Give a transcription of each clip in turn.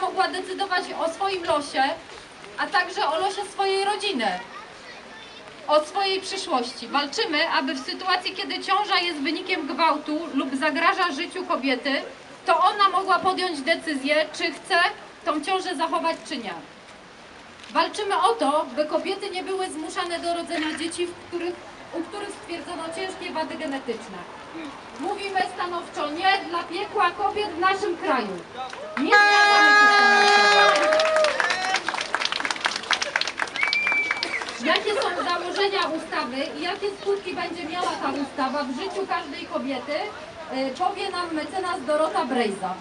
mogła decydować o swoim losie, a także o losie swojej rodziny, o swojej przyszłości. Walczymy, aby w sytuacji, kiedy ciąża jest wynikiem gwałtu lub zagraża życiu kobiety, to ona mogła podjąć decyzję, czy chce tą ciążę zachować, czy nie. Walczymy o to, by kobiety nie były zmuszane do rodzenia dzieci, w których, u których stwierdzono ciężkie wady genetyczne. Mówimy stanowczo nie dla piekła kobiet w naszym kraju. Nie. Jakie są założenia ustawy i jakie skutki będzie miała ta ustawa w życiu każdej kobiety, y, powie nam mecenas Dorota Brejza.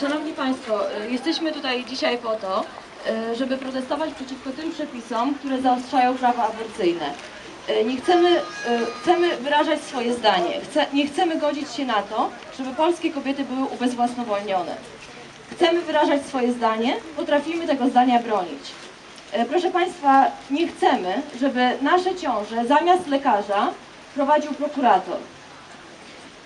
Szanowni Państwo, e, jesteśmy tutaj dzisiaj po to, e, żeby protestować przeciwko tym przepisom, które zaostrzają prawa aborcyjne. E, Nie chcemy, e, chcemy wyrażać swoje zdanie. Chce, nie chcemy godzić się na to, żeby polskie kobiety były ubezwłasnowolnione. Chcemy wyrażać swoje zdanie, potrafimy tego zdania bronić. E, Proszę Państwa, nie chcemy, żeby nasze ciąże zamiast lekarza prowadził prokurator.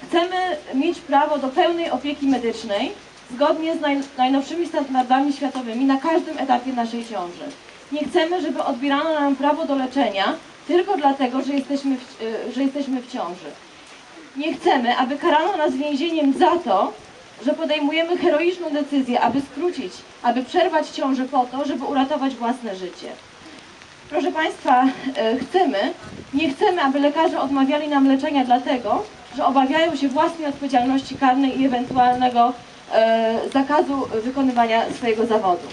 Chcemy mieć prawo do pełnej opieki medycznej zgodnie z naj, najnowszymi standardami światowymi na każdym etapie naszej ciąży. Nie chcemy, żeby odbierano nam prawo do leczenia tylko dlatego, że jesteśmy w, y, że jesteśmy w ciąży. Nie chcemy, aby karano nas więzieniem za to, że podejmujemy heroiczną decyzję, aby skrócić, aby przerwać ciążę po to, żeby uratować własne życie. Proszę Państwa, e, chcemy, nie chcemy, aby lekarze odmawiali nam leczenia dlatego, że obawiają się własnej odpowiedzialności karnej i ewentualnego e, zakazu wykonywania swojego zawodu.